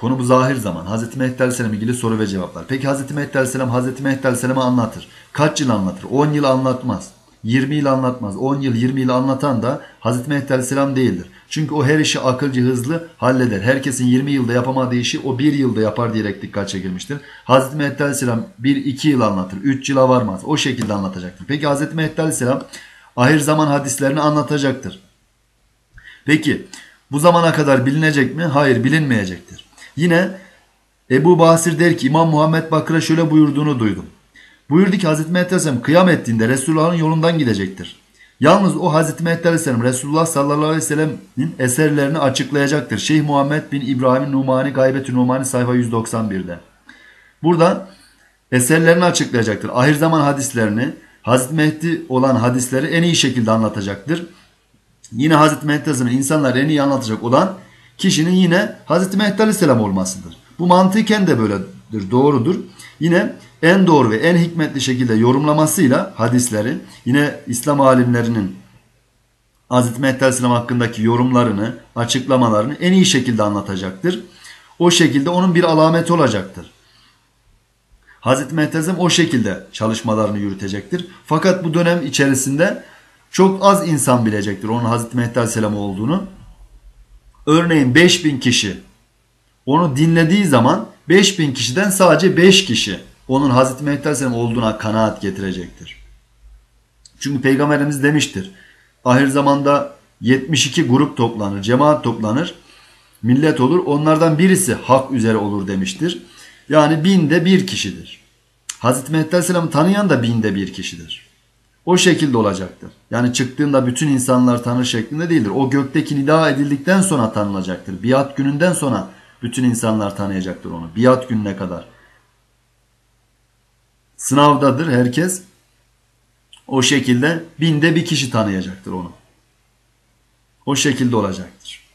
Konu bu zahir zaman. Hz. Mehdi Aleyhisselam ilgili soru ve cevaplar. Peki Hz. Mehdi Aleyhisselam Hz. Mehdi Aleyhisselam'ı anlatır. Kaç yıl anlatır? 10 yıl anlatmaz. 20 yıl anlatmaz. 10 yıl 20 yıl anlatan da Hz. Mehdi Aleyhisselam değildir. Çünkü o her işi akılcı hızlı halleder. Herkesin 20 yılda yapamadığı işi o 1 yılda yapar diyerek dikkat çekilmiştir. Hz. Mehdi Aleyhisselam 1-2 yıl anlatır. 3 yıla varmaz. O şekilde anlatacaktır. Peki Hz. Mehdi Aleyhisselam ahir zaman hadislerini anlatacaktır. Peki bu zamana kadar bilinecek mi? Hayır bilinmeyecektir. Yine Ebu Basir der ki İmam Muhammed Bakır'a şöyle buyurduğunu duydum. Buyurdu ki Hazreti Mehdi Aleyhisselam kıyam ettiğinde Resulullah'ın yolundan gidecektir. Yalnız o Hazreti Mehdi Aleyhisselam Resulullah sallallahu aleyhi ve sellem'in eserlerini açıklayacaktır. Şeyh Muhammed bin İbrahim Numani Gaybetü Numani sayfa 191'de. Burada eserlerini açıklayacaktır. Ahir zaman hadislerini, Hazreti Mehdi olan hadisleri en iyi şekilde anlatacaktır. Yine Hazreti Mehdi insanlar en iyi anlatacak olan kişinin yine Hazreti Mehdi Aleyhisselam olmasıdır. Bu mantıken de böyledir, doğrudur. Yine en doğru ve en hikmetli şekilde yorumlamasıyla hadisleri yine İslam alimlerinin Hz. Mehdi Aleyhisselam hakkındaki yorumlarını, açıklamalarını en iyi şekilde anlatacaktır. O şekilde onun bir alameti olacaktır. Hz. Mehdi Aleyhisselam o şekilde çalışmalarını yürütecektir. Fakat bu dönem içerisinde çok az insan bilecektir onun Hz. Mehdi Aleyhisselam olduğunu. Örneğin 5000 kişi onu dinlediği zaman 5000 kişiden sadece 5 kişi onun Hazreti Mehdi Aleyhisselam olduğuna kanaat getirecektir. Çünkü Peygamberimiz demiştir. Ahir zamanda 72 grup toplanır, cemaat toplanır, millet olur. Onlardan birisi hak üzere olur demiştir. Yani binde bir kişidir. Hazreti Mehdi Aleyhisselam'ı tanıyan da binde bir kişidir. O şekilde olacaktır. Yani çıktığında bütün insanlar tanır şeklinde değildir. O gökteki nida edildikten sonra tanınacaktır. Biat gününden sonra bütün insanlar tanıyacaktır onu. Biat gününe kadar. Sınavdadır herkes. O şekilde binde bir kişi tanıyacaktır onu. O şekilde olacaktır.